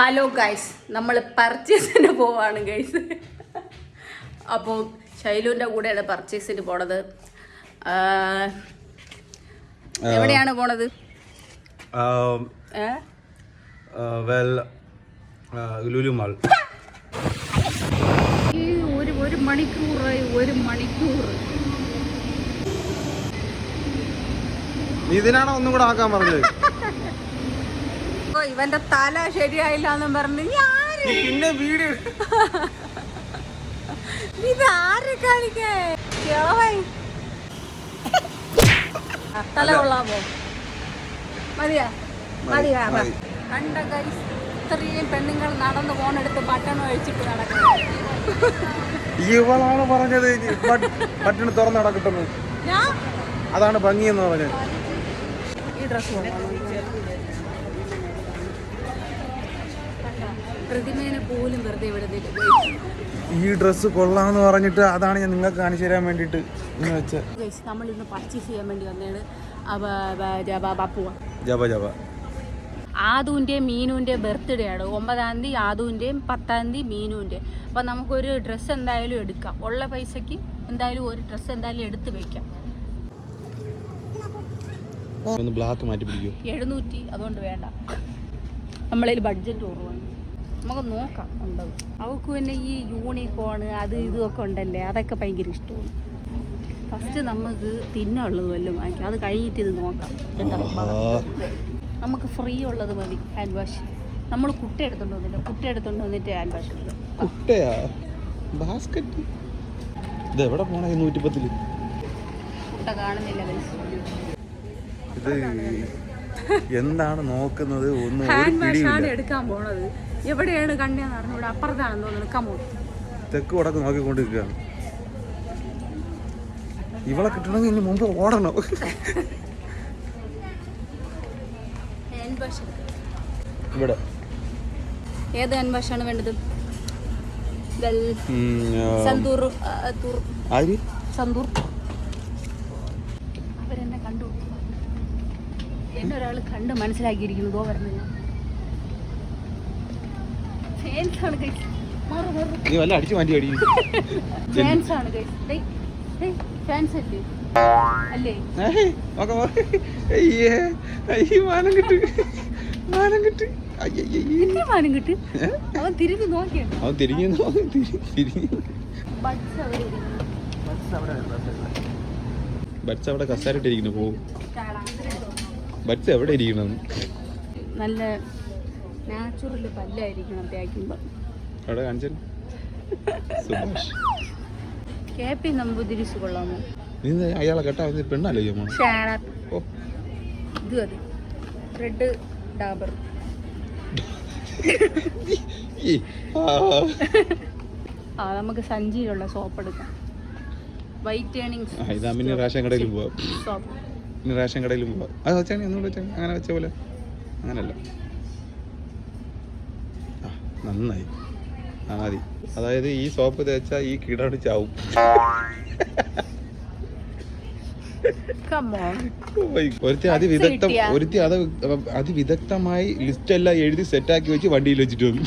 Hello guys നമ്മൾ പർച്ചേസിന് പോവാണ് guys അപ്പോൾ ശൈലുവിന്റെ കൂടെയാണ് പർച്ചേസിന് പോണത്. എവിടെയാണ് പോണത്? വെൽ ഒരു ഒരു മണിക്കൂറായി ഒരു മണിക്കൂർ. ഇതിനാണോ ഒന്നും കൂടെ ആക്കാൻ പറഞ്ഞത്? ഇവന്റെ തല ശരിയായില്ല എന്നും പറഞ്ഞ് ഞാൻ പിന്നെ വീഡിയോ ഇത് ആരെ കാണിക്കേ? കിളവൻ. ആ, തല കൊള്ളാമോ? മതിയാ? മതിയാ? കണ്ട ഗൈസ് ഇത്രയും പെണ്ണുങ്ങൾ നടന്നു പോണെടുത്ത് ബട്ടൺ ഒഴിച്ചിട്ട് നടക്കുന്നു. ഇവളാണ് പറഞ്ഞത് ബട്ടൺ തുറന്ന് നടക്കട്ടെന്ന്. ഞാൻ? അതാണ് ഭംഗിയെന്ന് പറഞ്ഞത്. ഈ ഡ്രസ് പ്രതിമേനെ പോലും വെറുതെ വിടുന്നില്ല ഈ ഡ്രസ്സ് കൊള്ളാന്ന് പറഞ്ഞിട്ട് അതാണ് ഞാൻ നിങ്ങൾക്ക് കാണിച്ചു തരാൻ വേണ്ടിട്ട് നമ്മൾ ഇന്ന് പർച്ചേസ് ചെയ്യാൻ വേണ്ടി വന്നതാണ്. ബപ്പുവ ജപ ജപ ആദുവിന്റെയും മീനുവിന്റെയും ബർത്ത്ഡേ ആണ്. ഒമ്പതാം തീയതി ആദുവിന്റെയും പത്താം തീയതി മീനുവിന്റെയും. അപ്പം നമുക്കൊരു ഡ്രസ്സ് എന്തായാലും എടുക്കാം. ഉള്ള പൈസക്ക് എന്തായാലും ഒരു ഡ്രസ്സ് എന്തായാലും എടുത്ത് ബ്ലാക്ക് മാറ്റി പിടിക്കൂ. എഴുന്നൂറ്റി അതുകൊണ്ട് വേണ്ട. നമ്മളതിൽ ബഡ്ജറ്റ് കുറവാണ് നമുക്ക് നോക്കാം. ഉണ്ടത് അവൾക്ക് പിന്നെ ഈ യൂണിക്കോൺ അത് ഇതുമൊക്കെ ഉണ്ടല്ലേ? അതൊക്കെ ഭയങ്കര ഇഷ്ടമാണ്. ഫസ്റ്റ് നമുക്ക് തിന്നുള്ളത് വല്ലതും വാങ്ങിക്കാം. അത് കഴിഞ്ഞിട്ട് ഇത് നോക്കാം. എന്താ നമുക്ക് ഫ്രീ ഉള്ളത് മതി. ഹാൻഡ് വാഷ് നമ്മൾ കുട്ട എടുത്തോണ്ട് വന്നില്ല കുട്ട എടുത്തോണ്ട് വന്നിട്ട് ഹാൻഡ് വാഷ് കുട്ടയാ? ബാസ്ക്കറ്റ് ഇത് എവിടെ പോണേ? ഈ നൂറ്റിപ്പത്തിൽ. കുട്ട കാണുന്നില്ല guys. ഇത് എന്താണ് നോക്കുന്നത്? ഒന്നും ഒരു ഹാൻഡ് വാഷ് ആണ് എടുക്കാൻ പോണത്. എവിടെയാണ് കണ്ടതെന്ന് പറഞ്ഞു ഇവിടെ അപ്പുറത്താണെന്ന് തോന്നുന്നു. കമോ തെക്ക് വടക്ക് നോക്കിക്കൊണ്ടിരിക്കുകയാണ്. ഇവളെ കിട്ടണമെങ്കിൽ ഇനി മുമ്പ് ഓടണം. ഇവിടെ. ഏത് ഹാൻഡ് വാഷാണ് വേണ്ടത്? സന്തൂർ സന്തൂർ. അവരെന്നെ കണ്ടു. എന്നെ ഒരാൾ കണ്ട് മനസ്സിലാക്കിയിരിക്കുന്നു. ഗോ പറഞ്ഞു ഞാൻ ഫാൻസ് ആണ് guys. മാറ് മാറ്. നീ വല്ല അടിച്ചു മാറ്റി അടി. ഫാൻസ് ആണ് ഫാൻസ് അല്ലേ? അല്ലേ. അയ്യേ അയ്യ മാനം കിട്ട്. മാനം കിട്ട്. മാനം കിട്ടി? അവൻ തിരിഞ്ഞു നോക്കിയാണ് അവൻ തിരിഞ്ഞു നോക്കി തിരിഞ്ഞു ബഡ്സ് അവിടെ ഇരിക്കുന്നു. ബഡ്സ് അവിടെ കസാരിട്ടിരിക്കുന്നു പോകും ബഡ്സ് എവിടെ ഇരിക്കണം? നല്ല നാച്ചുറൽ പല്ലായിരിക്കണം തേക്കുമ്പോൾ അവിടെ കാണിച്ചു സുഭാഷ്. കെ പി നമ്പൂതിരിസ് കൊള്ളാമോ നീ അയാളെ കേട്ടാ പെണ്ണല്ലേ ഓ. ഇത് അത് റെഡ് ഡാബർ. ആ. നമുക്ക് സഞ്ചിയിലുള്ള സോപ്പ് എടുക്കാം. വൈറ്റ് ഇതാ പിന്നെ റേഷൻ കടയിലും പോവാം. സോപ്പ്. റേഷൻ കടയിലും പോവാം. അത് വെച്ചാൽ ഒന്നുകൂടെ വെച്ചാൽ അങ്ങനെ വെച്ച പോലെ. അങ്ങനല്ല. നന്നായി. ആദി അതായത് ഈ സോപ്പ് തേച്ചാൽ ഈ കീടാണ് ചാവും. കമോൺ ഒരുത്തി അതിവിദഗ്ധം? ഒരുത്തി അത് അതിവിദഗ്ധമായി ലിസ്റ്റ് എല്ലാം എഴുതി സെറ്റാക്കി വെച്ച് വണ്ടിയിൽ വെച്ചിട്ട് വന്നു.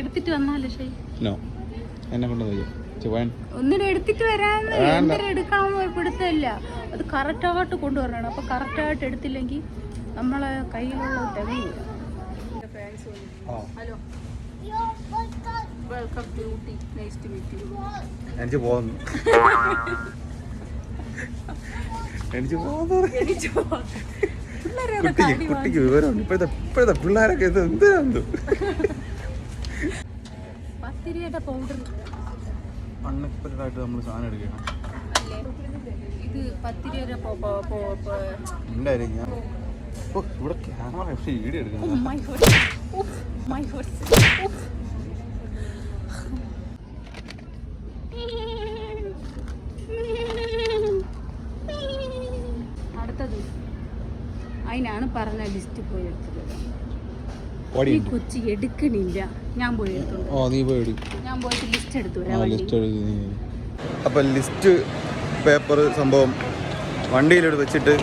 എടുത്തിട്ട് വന്നാലോ നോ എന്നെ കൊണ്ട് ചുവാൻ ഒന്നിനും എടുത്തിട്ട് വരാന്ന്. എന്തിനും എടുക്കണമെന്ന് പിടുത്തമില്ല അത് കറക്റ്റായിട്ട് കൊണ്ടുവരണം. അപ്പൊ കറക്റ്റായിട്ട് എടുത്തില്ലെങ്കിൽ നമ്മളെ കയ്യിലുള്ള തികയില്ല hello. Welcome to Ooty nice to meet you എനിക്ക് പോകുന്നു എനിക്ക് കുട്ടിക്ക് കുട്ടിക്ക് വിവരമുണ്ട്. ഇപ്പോഴത്തെ ഇപ്പോഴത്തെ പിള്ളേരൊക്കെ ഇത് എന്തിനാണ് പത്തിരിയുടെ പൗഡർ അൺഎക്സ്പെക്റ്റഡ് ആയിട്ട് നമ്മൾ സാധനം എടുക്കണം അല്ലേ? ഇത് പത്തിരിയുടെ ഉണ്ടായിരിക്കും ഇവിടെ ക്യാമറ പക്ഷേ Oh god. Oof. അടുത്തത് അതിനാണ് പറഞ്ഞ ലിസ്റ്റ് പോയി എടുത്തത്. ഈ കൊച്ചി എടുക്കണില്ല. ഞാൻ പോയി എടുത്തോണ്ട് ഓ നീ പോയി ഞാൻ പോയിട്ട് ലിസ്റ്റ് എടുത്തു അപ്പം ലിസ്റ്റ് പേപ്പർ സംഭവം വണ്ടിയിലെടുത്ത് വെച്ചിട്ട്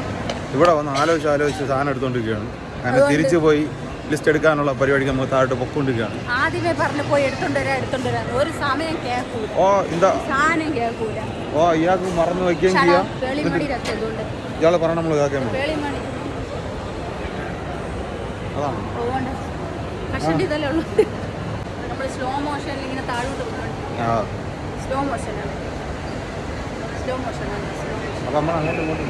ഇവിടെ വന്ന് ആലോചിച്ച് ആലോചിച്ച് സാധനം എടുത്തോണ്ടിരിക്കുകയാണ്. അങ്ങനെ തിരിച്ചു പോയി ലിസ്റ്റ് എടുക്കാനുള്ള പരിപാടിക്ക് നമുക്ക് താഴോട്ട് പൊക്കൊണ്ടിരിക്കുകയാണ് ആദ്യമേ പറഞ്ഞു പോയി എടുത്തോണ്ട് വരാം എടുത്തോണ്ട് വരാം. ഒരു സമയം കേൾക്കൂല. ഓ എന്താ? സാധനം കേൾക്കൂല. ഓ ഇയാൾക്ക് മറന്നു വയ്ക്കുകയും ചെയ്യാം. ഇയാളെ പറഞ്ഞ നമ്മൾ വേണ്ടി. അതാണ്. നമ്മൾ സ്ലോ മോഷനിൽ ഇങ്ങനെ താഴോട്ട് സ്ലോ മോഷനാണ് സ്ലോ മോഷനാണ് അപ്പം നമ്മൾ അങ്ങോട്ട് ഇങ്ങോട്ടും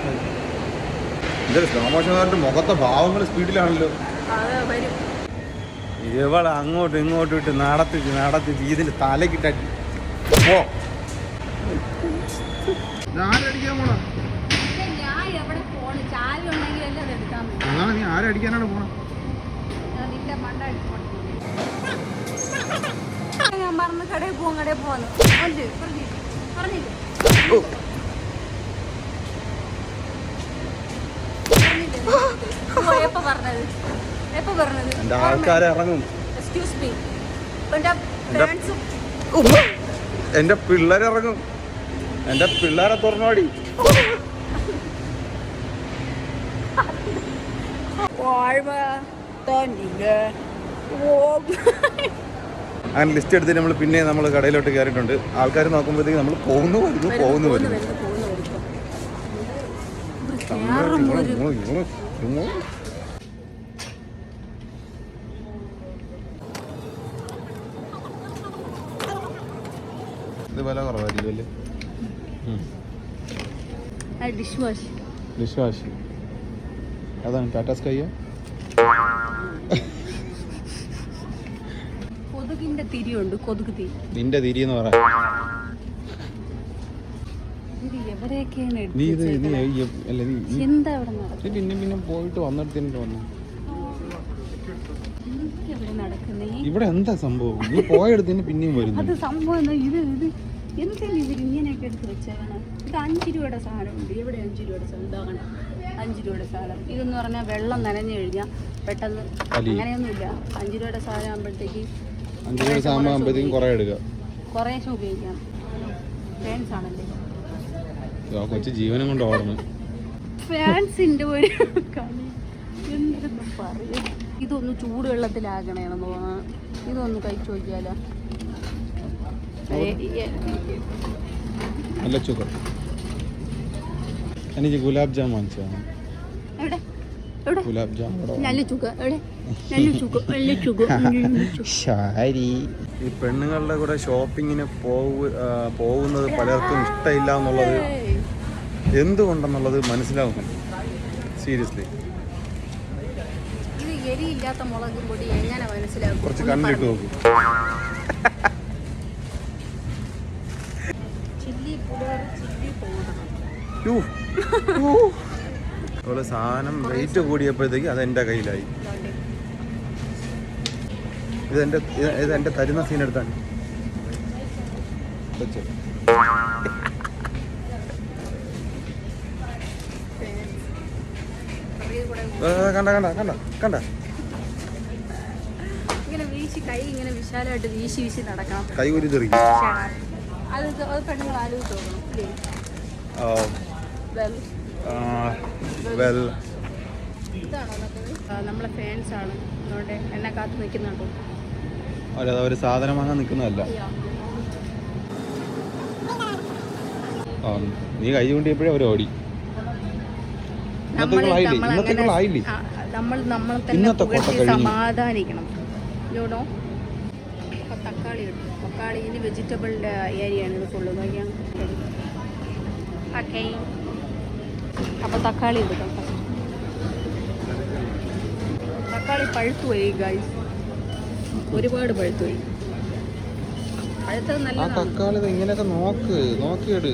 ഇതൊരു മുഖത്തെ ഭാവങ്ങൾ സ്പീഡിലാണല്ലോ ഇവളെ അങ്ങോട്ടും ഇങ്ങോട്ടും ഇട്ട് നടത്തിച്ച് നടത്തിച്ച് ഇതിന് തലക്കിട്ടടി ഓ പോണ? എന്നാണ് നീ ആരടിക്കാനാണ് പോണ? ഞാൻ മറന്ന് കടയിൽ പോകും കടയിൽ അല്ലേ പറഞ്ഞില്ലേ? പറഞ്ഞില്ലേ? ഓ, എപ്പോ പറഞ്ഞത്? എപ്പോ പറഞ്ഞത്? എന്റെ ആൾക്കാരെ ഇറങ്ങും. എക്സ്ക്യൂസ് മീ എന്റെ ഫ്രണ്ട്സും എന്റെ പിള്ളേരിറങ്ങും എന്റെ പിള്ളേരെ തുറന്നോടി. അങ്ങനെ ലിസ്റ്റ് എടുത്തിട്ട് നമ്മൾ പിന്നെ നമ്മൾ കടയിലോട്ട് കയറിയിട്ടുണ്ട്. ആൾക്കാർ നോക്കുമ്പോഴത്തേക്ക് നമ്മൾ പോകുന്നു വരുന്നു പോകുന്നു വരുന്നു. ഇത് വില കുറവായിരിക്കും അല്ലേ? ഡിഷ് വാഷ് ഡിഷ് വാഷ് അതാണ് ടാറ്റ സ്കൈ കൊതുകിന്റെ തിരിയുണ്ട് കൊതുക് തിരി. നിന്റെ തിരി എന്ന് പറ. നീ ഇത് നീ അല്ല പിന്നെ പിന്നെ പോയിട്ട് വന്നിട്ട് വന്നു. ഇവിടെ എന്താ സംഭവം? നീ പോയെടുത്തിന് പിന്നെയും അത് വരുന്നു സംഭവം എന്താ? ഇത് ഇത് എന്തിനാ ഇവർ ഇങ്ങനെയൊക്കെ എടുത്ത് വെച്ചേക്കണം. ഇത് അഞ്ച് രൂപയുടെ സാധനമുണ്ട്. ഇവിടെ അഞ്ച് രൂപയുടെ സാധനം? അഞ്ച് രൂപയുടെ സാധനം. ഇതെന്ന് പറഞ്ഞാൽ വെള്ളം നനഞ്ഞു കഴിഞ്ഞാൽ പെട്ടെന്ന്. അങ്ങനെയൊന്നുമില്ല. അഞ്ച് രൂപയുടെ സാധനം ആകുമ്പോഴത്തേക്ക് അഞ്ച് രൂപയുടെ സാധനം ആകുമ്പോഴത്തേക്കും കുറേ എടുക്കുക കുറേശ്ശെ ഉപയോഗിക്കാം ഫാൻസ് ആണല്ലേ? കൊച്ചു ജീവനം കൊണ്ട് ഓടണം. ഫാൻസിന്റെ ഒരു കളി. എന്തെന്ന് പറയും ഇതൊന്ന് ചൂടുവെള്ളത്തിലാകണേന്ന് തോന്നുന്നു. ഇതൊന്ന് കഴിച്ചു നോക്കിയാലോ. നല്ല ചുക്കർ എനിക്ക് ഗുലാബ് ജാം വാങ്ങിച്ചതാണ് എവിടെ? എവിടെ? ഗുലാബ് ജാം നല്ല നല്ല നല്ല ശാരി. ഈ പെണ്ണുങ്ങളുടെ കൂടെ ഷോപ്പിങ്ങിന് പോകുന്നത് പലർക്കും ഇഷ്ടമില്ല എന്നുള്ളത് എന്തുകൊണ്ടെന്നുള്ളത് മനസ്സിലാവുന്നുണ്ട് സീരിയസ്ലി എരിയില്ലാത്ത മുളക് പൊടി എങ്ങനെ മനസ്സിലാക്കും? കുറച്ച് കണ്ടിട്ട് കണ്ണിലിട്ട് നോക്കും. ചില്ലി പുലർ ചില്ലി പൗഡർ. സാധനം വെയിറ്റ് കൂടിയപ്പോഴത്തേക്ക് അത് എന്റെ കയ്യിലായി. ഇതെന്റെ ഇത് ഇതെന്റെ തരുന്ന സീൻ എടുത്താണ്. വെച്ചോ. കണ്ട കണ്ട കണ്ട കണ്ട. വീശി കൈ ഇങ്ങനെ വിശാലമായിട്ട് വീശി വീശി നടക്കണം. കൈ ഒരു തെറി. അത് പെണ്ണുങ്ങൾ ആലോചിച്ച് നോക്കണം ഇല്ലേ? Well, well. ഇതാണോ നല്ലത്? ആ, നമ്മളെ ഫാൻസ് ആണ്. അതുകൊണ്ട് എന്നെ കാത്ത് നിൽക്കുന്നുണ്ടോ. അല്ലാതെ ഒരു സാധനം വാങ്ങാൻ നിൽക്കുന്നതല്ല. ആ, നീ കൈ കൊണ്ടിയപ്പോഴേ അവർ ഓടി. ഇന്നത്തെ പുകഴ്ത്തി കഴിഞ്ഞു. സമാധാനിക്കണം. യോടോ അപ്പൊ തക്കാളി എടുത്തു തക്കാളി ഇനി വെജിറ്റബിളിന്റെ ഏരിയയാണ് ഇത് ഫുള്ള് ഓക്കെ അപ്പൊ തക്കാളി എടുക്കാം. തക്കാളി പഴുത്തു പോയി ഗൈസ് ഒരുപാട് പഴുത്തു പോയി. പഴുത്തത് തക്കാളി ഇങ്ങനെയൊക്കെ നോക്ക്. നോക്കിയെടു.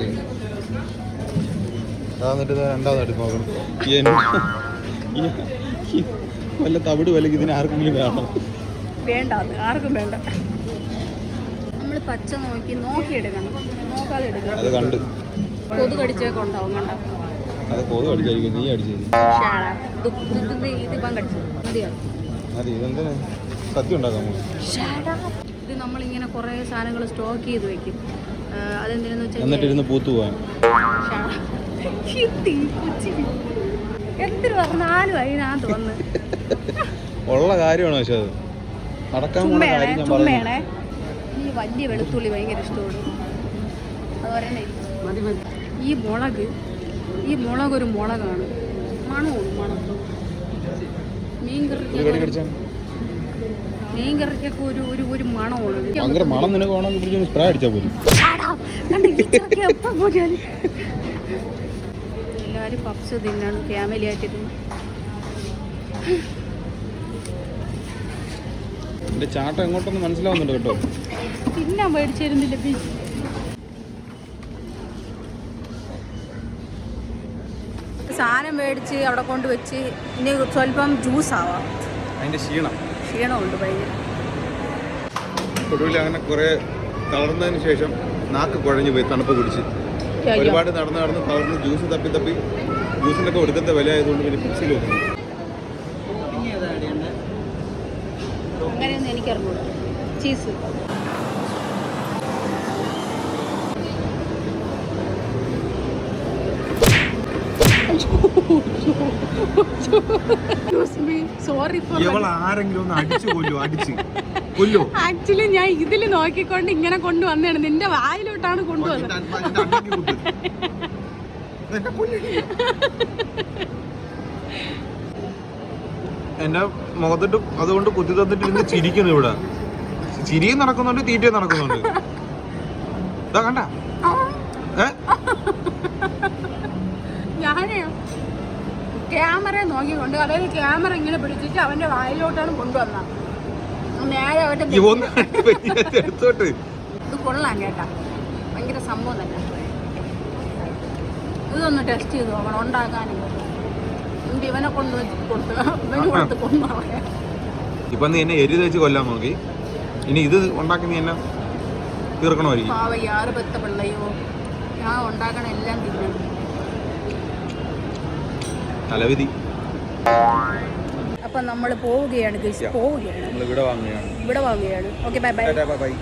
വല്ല തവിട് വിലക്ക് ഇതിന് ആർക്കെങ്കിലും വേണം? വേണ്ട അത് ആർക്കും വേണ്ട. നമ്മൾ പച്ച നോക്കി നോക്കി എടുക്കണം. നോക്കാതെ എടുക്കണം കൊതു കടിച്ചൊക്കെ ഉണ്ടാവും കണ്ട? അത് കൊതു അടിച്ചായിരിക്കും നീ അടിച്ചത് ഇതിപ്പം കടിച്ചു മതിയോ അത് ഇതെന്തിനാ? സത്യം ഉണ്ടാക്കാൻ പോകും ഇത് നമ്മളിങ്ങനെ കുറേ സാധനങ്ങൾ സ്റ്റോക്ക് ചെയ്ത് വെക്കും. അതെന്തിനെന്ന് വെച്ചാൽ എന്നിട്ടിരുന്ന് പൂത്തു പോകാൻ എന്തിനു പറഞ്ഞാലും അതിനാ തോന്നുന്നു ഉള്ള കാര്യമാണ് പക്ഷെ അത്? ചുമ്മയാണേ ചുമ്മയാണേ. ഈ വലിയ വെളുത്തുള്ളി ഭയങ്കര ഇഷ്ടമാണ്. അതുപോലെ ഈ മുളക് ഈ മുളക് ഒരു മുളകാണ്. മണമാണ് മണം. മീൻ കടിച്ചാൽ മീൻ കറിക്കൊക്കെ ഒരു ഒരു ഒരു മണമാണ് മണം നിനക്ക് വേണമെങ്കിൽ സ്പ്രേ അടിച്ചാൽ പോലും. എല്ലാവരും പപ്സ് തിന്നാണ് ഫാമിലി ആയിട്ട്. എന്റെ ചാട്ടം എങ്ങോട്ടൊന്ന് മനസ്സിലാവുന്നുണ്ട് കേട്ടോ. പിന്നെ മേടിച്ചിരുന്നില്ല സാധനം മേടിച്ച് അവിടെ കൊണ്ട് വെച്ച് ഇനി സ്വല്പം ജ്യൂസ് ആവാം. അതിന്റെ ക്ഷീണം. ക്ഷീണമുണ്ട് ഭയങ്കര ഒടുവിൽ അങ്ങനെ കുറേ തളർന്നതിന് ശേഷം നാക്ക് കുഴഞ്ഞു പോയി തണുപ്പ് കുടിച്ച് ഒരുപാട് നടന്ന് നടന്ന് തളർന്ന് ജ്യൂസ് തപ്പി തപ്പി ജ്യൂസിനൊക്കെ ഒടുക്കത്തെ വില ആയതുകൊണ്ട് പിന്നെ ഫിക്സിൽ വെക്കുന്നു കൊല്ലോ അടിച്ച്. കൊല്ലോ. ആക്ച്വലി ഞാൻ ഇതിൽ നോക്കിക്കൊണ്ട് ഇങ്ങനെ കൊണ്ടുവന്നതാണ്. നിന്റെ വായിലോട്ടാണ് കൊണ്ടുവന്നത്. എന്റെ മുഖത്തിട്ട് അതുകൊണ്ട് കുത്തി തന്നിട്ട് ഇരുന്ന് ചിരിക്കുന്നു ഇവിടെ. ചിരിയും നടക്കുന്നുണ്ട് തീറ്റയും നടക്കുന്നുണ്ട്. ഇതാ കണ്ട? ഏ? ഞാനേ ക്യാമറ നോക്കിക്കൊണ്ട് അതായത് ക്യാമറ ഇങ്ങനെ പിടിച്ചിട്ട് അവന്റെ വായിലോട്ടാണ് കൊണ്ടുവന്നത് നേരെ അവന്റെ ഇത് കൊള്ളാം കേട്ടാ. ഭയങ്കര സംഭവം തന്നെ. ഇതൊന്ന് ടെസ്റ്റ് ചെയ്ത് നോക്കണം ഉണ്ടാക്കാനും എന്നിട്ട് ഇവനെ കൊണ്ട് കൊടുത്ത് ഇവന് ഇപ്പൊ നീ എന്നെ എരി തേച്ച് കൊല്ലാൻ നോക്കി. ഇനി ഇത് ഉണ്ടാക്കി നീ എന്നെ തീർക്കണമായിരിക്കും. പാവ യാറ് പെത്ത പിള്ളയോ. ഞാൻ ഉണ്ടാക്കണ എല്ലാം തിന്നു. തലവിധി. അപ്പൊ നമ്മൾ പോവുകയാണ്. പോവുകയാണ്. നമ്മൾ ഇവിടെ വാങ്ങുകയാണ്. ഇവിടെ വാങ്ങുകയാണ്. Okay bye bye bye